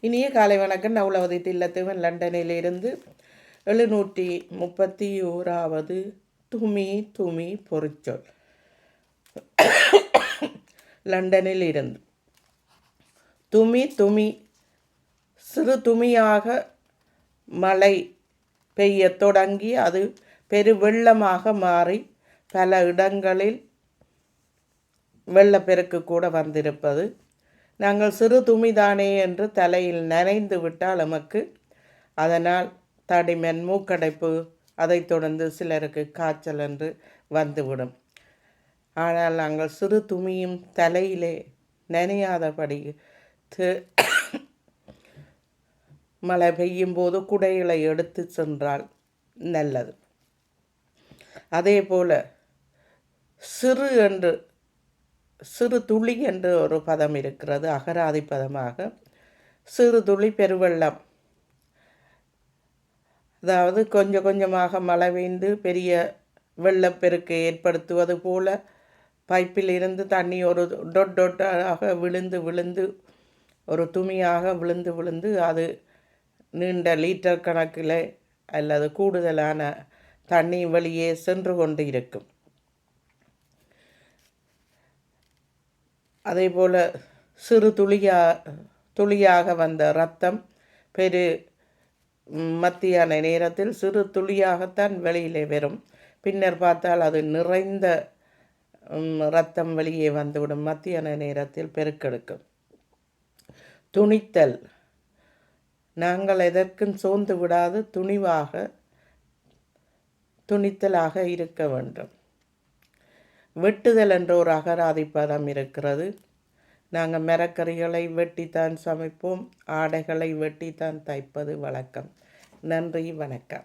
இனிய காலை வணக்கம். நவுலவதி தில்லத்துவன். லண்டனிலிருந்து எழுநூற்றி முப்பத்தி ஓராவது துமி துமி பொறிச்சொல். லண்டனில் இருந்து. துமி துமி சிறு துமியாக மழை பெய்யத் தொடங்கி அது பெரு வெள்ளமாக மாறி பல இடங்களில் வெள்ளப்பெருக்கு கூட வந்திருப்பது. நாங்கள் சிறு துமிதானே என்று தலையில் நனைந்து விட்டால் நமக்கு அதனால் தடிமன் மூக்கடைப்பு. அதைத் தொடர்ந்து சிலருக்கு காய்ச்சல் என்று வந்துவிடும். ஆனால் நாங்கள் சிறு துமியும் தலையிலே நனையாதபடி மழை பெய்யும் போது குடைகளை எடுத்து சென்றால் நல்லது. அதே போல் சிறு என்று சிறு துளி என்று ஒரு பதம் இருக்கிறது அகராதி பதமாக. சிறு துளி பெருவெள்ளம். அதாவது கொஞ்சம் கொஞ்சமாக மழை பெய்ந்து பெரிய வெள்ளப்பெருக்கு ஏற்படுத்துவது போல பைப்பில் இருந்து தண்ணி ஒரு டொட் டொட்டாக விழுந்து விழுந்து ஒரு துணியாக விழுந்து விழுந்து அது நீண்ட லீட்டர் கணக்கில் அல்லது கூடுதலான தண்ணி வெளியே சென்று கொண்டு இருக்கும். அதே போல் சிறு துளியா துளியாக வந்த ரத்தம் பெரு மத்தியான நேரத்தில் சிறு துளியாகத்தான் வெளியிலே வரும். பின்னர் பார்த்தால் அது நிறைந்த ரத்தம் வெளியே வந்துவிடும். மத்தியான நேரத்தில் பெருக்கெடுக்கும். துணித்தல். நாங்கள் எதற்கும் சோர்ந்து விடாது துணிவாக துணித்தலாக இருக்க வேண்டும். வெட்டுதல் என்ற ஒரு அகராதி பதம் இருக்கிறது. நாங்கள் மரக்கறிகளை வெட்டித்தான் சமைப்போம் ஆடைகளை வெட்டித்தான் தைப்பது வழக்கம். நன்றி வணக்கம்.